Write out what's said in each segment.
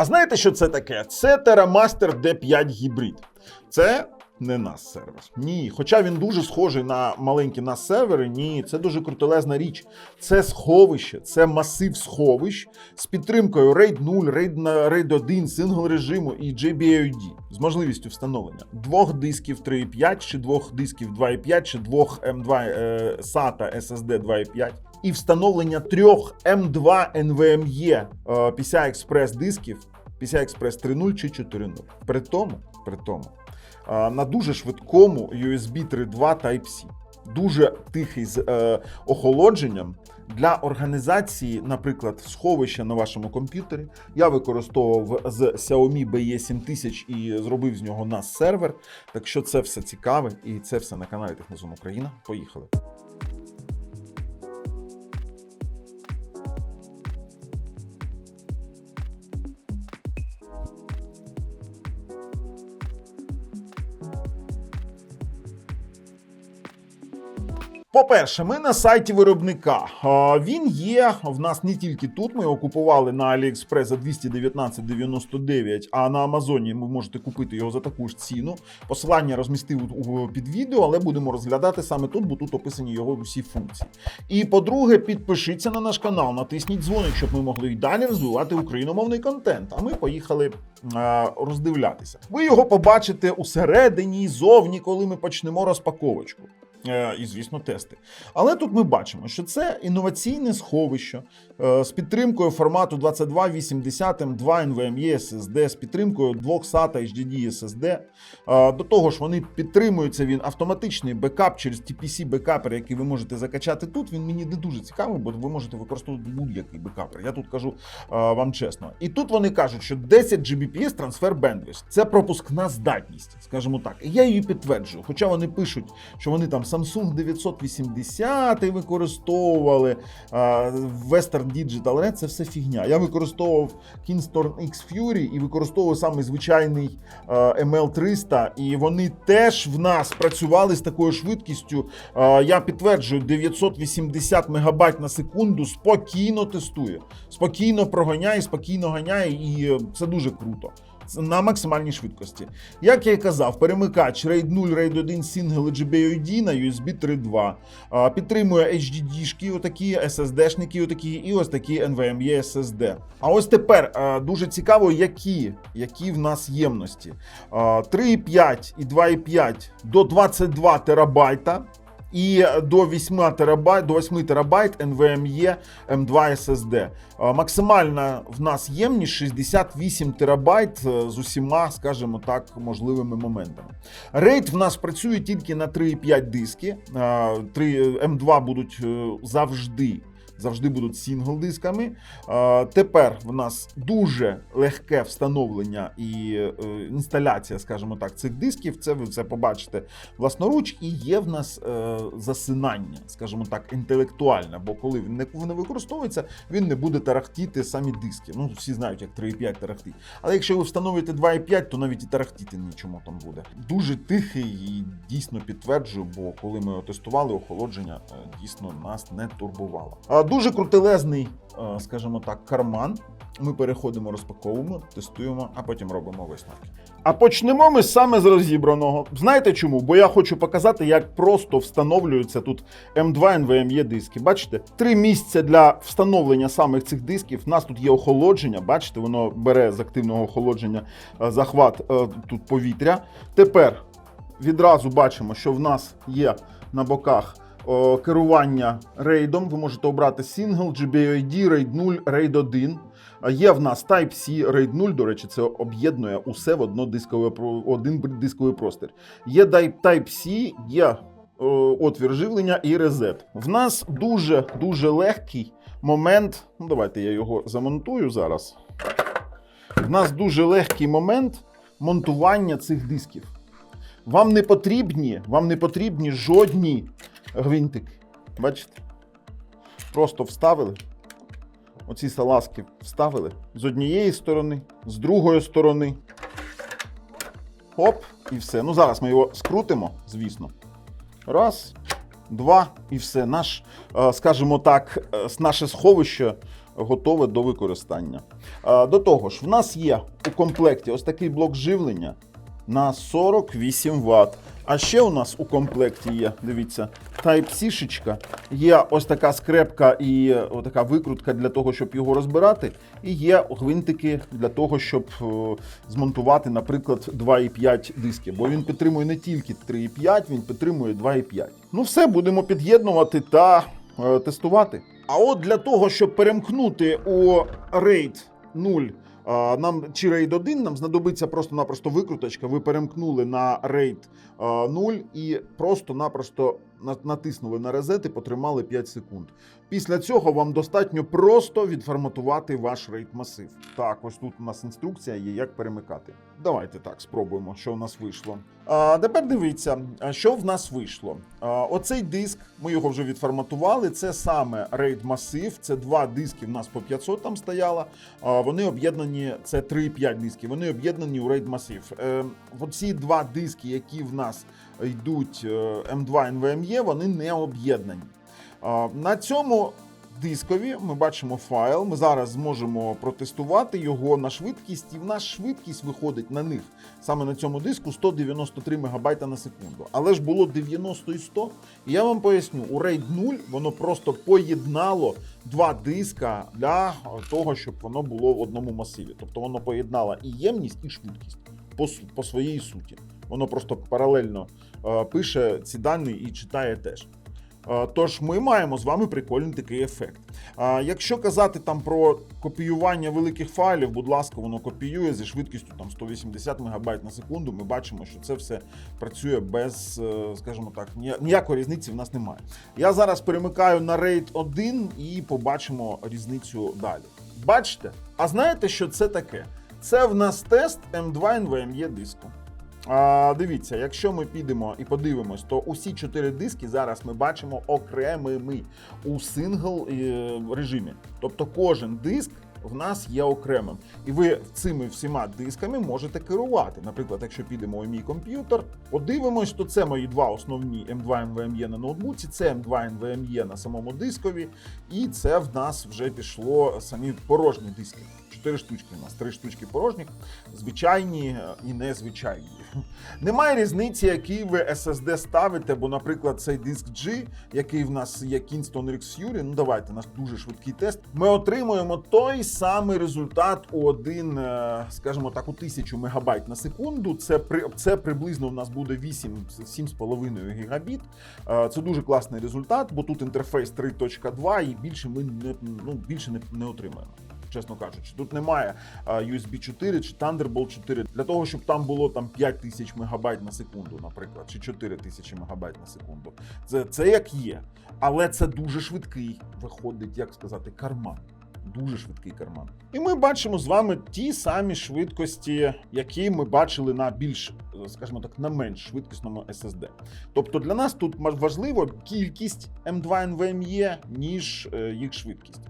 А знаєте, що це таке? Це TerraMaster D5 гібрид. Це не NAS сервер. Ні. Хоча він дуже схожий на маленькі NAS сервери, ні, це дуже крутелезна річ. Це сховище, це масив сховищ з підтримкою RAID 0, RAID, RAID 1, сингл режиму і JBIOD з можливістю встановлення двох дисків 3.5, чи двох дисків 2.5, чи двох M2 е, SATA SSD 2.5. І встановлення трьох M2 NVMe PCI Express дисків PCI Express 3.0 чи 4.0. При тому, при тому на дуже швидкому USB 3.2 Type-C. Дуже тихий з е, охолодженням для організації, наприклад, сховища на вашому комп'ютері. Я використовував з Xiaomi BE7000 і зробив з нього NAS сервер. Так що це все цікаве, і це все на каналі Технозон Україна. Поїхали. По-перше, ми на сайті виробника. Він є в нас не тільки тут. Ми його купували на AliExpress за 219,99, а на Амазоні ви можете купити його за таку ж ціну. Посилання розмістив під відео, але будемо розглядати саме тут, бо тут описані його всі функції. І по-друге, підпишіться на наш канал, натисніть дзвоник, щоб ми могли й далі розвивати україномовний контент. А ми поїхали роздивлятися. Ви його побачите усередині і зовні, коли ми почнемо розпаковочку. Е, І, звісно, тести. Але тут ми бачимо, що це інноваційне сховище е, з підтримкою формату 2280 M2 NVMe SSD, з підтримкою двох SATA HDD SSD. Е, До того ж, вони підтримуються він автоматичний бекап через TPC бекапер, який ви можете закачати тут. Він мені не дуже цікавий, бо ви можете використовувати будь-який бекапер. Я тут кажу вам чесно. І тут вони кажуть, що 10 Gbps трансфер bandwidth. Це пропускна здатність, скажімо так. І я її підтверджую. Хоча вони пишуть, що вони там Samsung 980 використовували, Western Digital Red, це все фігня. Я використовував Kingston X Fury і використовував саме звичайний а, ML300, і вони теж в нас працювали з такою швидкістю. Я підтверджую, 980 мегабайт на секунду спокійно тестує, спокійно проганяє, спокійно ганяє, і е, це дуже круто. На максимальній швидкості. Як я і казав, перемикач RAID 0, RAID 1 Single GBOD на USB 3.2. Підтримує HDD-шки, отакі, SSD-шники, отакі, і ось такі NVMe SSD. А ось тепер дуже цікаво, які, які в нас ємності. 3.5 і 2.5 до 22 терабайта. І до 8 терабайт, до 8 терабайт NVMe M2 SSD. Максимальна в нас ємність 68 терабайт е, з усіма, скажімо так, можливими моментами. Рейд в нас працює тільки на 3,5 диски. 3 M2 будуть е, завжди. Завжди будуть сінгл-дисками. Тепер в нас дуже легке встановлення і е, інсталяція, скажімо так, цих дисків. Це ви все побачите власноруч, і є в нас е, засинання, скажімо так, інтелектуальне. Бо коли він не використовується, він не буде тарахтіти самі диски. Ну, всі знають, як 3,5 тарахтить. Але якщо ви встановите 2,5, то навіть і тарахтіти нічому там буде. Дуже тихий і дійсно підтверджую, бо коли ми його тестували, охолодження е, дійсно нас не турбувало. Дуже крутелезний, е, скажімо так, карман. Ми переходимо, розпаковуємо, тестуємо, а потім робимо висновки. А почнемо ми саме з розібраного. Знаєте чому? Бо я хочу показати, як просто встановлюються тут M2 NVMe диски. Бачите, три місця для встановлення самих цих дисків. У нас тут є охолодження. Бачите, воно бере з активного охолодження е, захват е, тут повітря. Тепер відразу бачимо, що в нас є на боках керування рейдом. Ви можете обрати Single, GBOD, RAID 0, RAID 1. Є в нас Type-C, RAID 0, до речі, це об'єднує усе в одно дискове, один дисковий простір. Є Type-C, є отвір живлення і резет. В нас дуже дуже легкий момент. Ну, давайте я його замонтую зараз. В нас дуже легкий момент монтування цих дисків. Вам не потрібні, вам не потрібні жодні гвинтики. Бачите? Просто вставили. Оці салазки вставили з однієї сторони, з другої сторони. Оп, і все. Ну зараз ми його скрутимо, звісно. Раз, два, і все. Наш, е, скажімо так, е, наше сховище готове до використання. Е, До того ж, в нас є у комплекті ось такий блок живлення на 48 Вт. А ще у нас у комплекті є, дивіться, Type-C, шечка, є ось така скрепка і е, така викрутка для того, щоб його розбирати. І є гвинтики для того, щоб е, змонтувати, наприклад, 2,5 диски. Бо він підтримує не тільки 3,5, він підтримує 2,5. Ну все, будемо під'єднувати та е, тестувати. А от для того, щоб перемкнути у RAID 0 а, Нам чи RAID 1 нам знадобиться просто-напросто викруточка. Ви перемкнули на а, 0 і просто-напросто натиснули на резет і потримали 5 секунд. Після цього вам достатньо просто відформатувати ваш RAID масив. Так, ось тут у нас інструкція є, як перемикати. Давайте так спробуємо, що в нас вийшло. Тепер дивіться, що в нас вийшло. Оцей диск, ми його вже відформатували. Це саме RAID масив. Це два диски в нас по 500 там стояло. Вони об'єднані, це 3,5 диски. Вони об'єднані у RAID масив. Е, оці два диски, які в нас йдуть е, M2 NVMe, вони не об'єднані. На цьому дискові ми бачимо файл. Ми зараз зможемо протестувати його на швидкість, і в нас швидкість виходить на них саме на цьому диску 193 МБ на секунду. Але ж було 90 і 100. І я вам поясню, у RAID 0 воно просто поєднало два диска для того, щоб воно було в одному масиві. Тобто воно поєднало і ємність, і швидкість по, по своїй суті. Воно просто паралельно е, пише ці дані і читає теж. Тож ми маємо з вами прикольний такий ефект. Якщо казати там про копіювання великих файлів, будь ласка, воно копіює зі швидкістю там 180 МБ на секунду. Ми бачимо, що це все працює без, е, скажімо так, ніякої різниці в нас немає. Я зараз перемикаю на RAID 1 і побачимо різницю далі. Бачите? А знаєте, що це таке? Це в нас тест M2 NVMe диску. А, дивіться, якщо ми підемо і подивимось, то усі чотири диски зараз ми бачимо окремими у сингл е, режимі. Тобто кожен диск в нас є окремим. І ви цими всіма дисками можете керувати. Наприклад, якщо підемо у мій комп'ютер, подивимось, то це мої два основні M2 NVMe на ноутбуці, це M2 NVMe на самому дискові, і це в нас вже пішло самі порожні диски. Чотири штучки у нас, три штучки порожніх, звичайні е, і незвичайні. Немає різниці, який ви SSD ставите, бо, наприклад, цей диск G, який в нас є Kingston RX Fury, ну давайте, у нас дуже швидкий тест. Ми отримуємо той самий результат у один, е, скажімо так, у тисячу мегабайт на секунду. Це при це приблизно в нас буде 8 7,5 гігабіт. Е, Це дуже класний результат, бо тут інтерфейс 3.2 і більше ми не ну більше не, не отримаємо чесно кажучи. Тут немає USB 4 чи Thunderbolt 4 для того, щоб там було там 5000 мегабайт на секунду, наприклад, чи 4000 мегабайт на секунду. Це, це як є. Але це дуже швидкий, виходить, як сказати, карман. Дуже швидкий карман. І ми бачимо з вами ті самі швидкості, які ми бачили на більш, е, скажімо так, на менш швидкісному SSD. Тобто для нас тут важливо кількість M2 NVMe, ніж е, їх швидкість.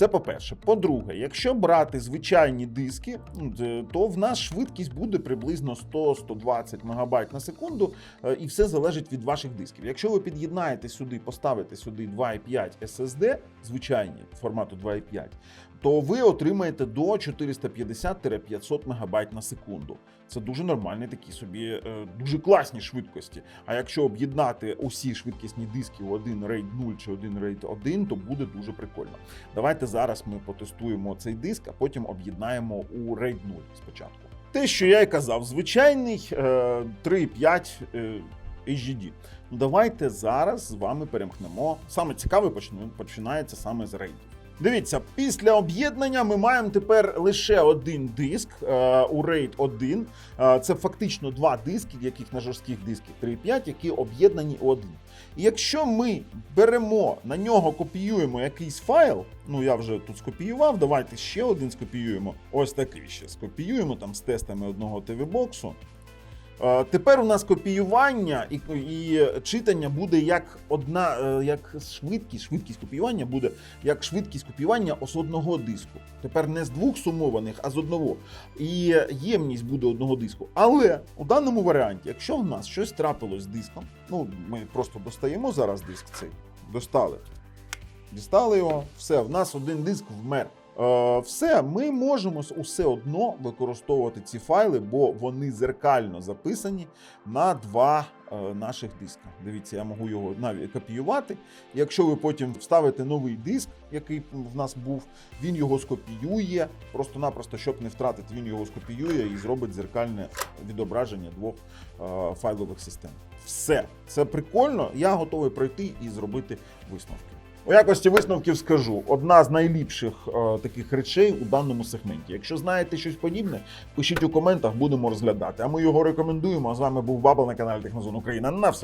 Це по-перше. По-друге, якщо брати звичайні диски, ну, то в нас швидкість буде приблизно 100-120 МБ на секунду, е, і все залежить від ваших дисків. Якщо ви під'єднаєте сюди, поставите сюди 2,5 SSD, звичайні формату 2,5, то ви отримаєте до 450-500 МБ на секунду. Це дуже нормальні такі собі, е, дуже класні швидкості. А якщо об'єднати усі швидкісні диски у один RAID 0 чи один RAID 1, то буде дуже прикольно. Давайте зараз ми потестуємо цей диск, а потім об'єднаємо у RAID 0 спочатку. Те, що я й казав, звичайний е, 3.5 е, HDD. Ну давайте зараз з вами перемкнемо. Саме цікаве починається саме з RAID. Дивіться, після об'єднання ми маємо тепер лише один диск е, у RAID 1. Е, це фактично два диски, яких на жорстких дисках 3.5, які об'єднані у один. І якщо ми беремо на нього, копіюємо якийсь файл, ну я вже тут скопіював, давайте ще один скопіюємо. Ось такий ще скопіюємо там з тестами одного ТВ-боксу. Е, Тепер у нас копіювання і, і читання буде як одна, е, як швидкість, швидкість копіювання буде як швидкість копіювання з одного диску. Тепер не з двох сумованих, а з одного. І ємність буде одного диску. Але у даному варіанті, якщо в нас щось трапилось з диском, ну ми просто достаємо зараз диск цей, достали. Дістали його, все, в нас один диск вмер. Все, ми можемо усе одно використовувати ці файли, бо вони зеркально записані на два е, наших диска. Дивіться, я можу його навіть копіювати. Якщо ви потім вставите новий диск, який в нас був, він його скопіює. Просто-напросто, щоб не втратити, він його скопіює і зробить зеркальне відображення двох е, файлових систем. Все, це прикольно. Я готовий пройти і зробити висновки. У якості висновків скажу: одна з найліпших е, таких речей у даному сегменті. Якщо знаєте щось подібне, пишіть у коментах, будемо розглядати. А ми його рекомендуємо. А з вами був Бабл на каналі Технозон Україна. На все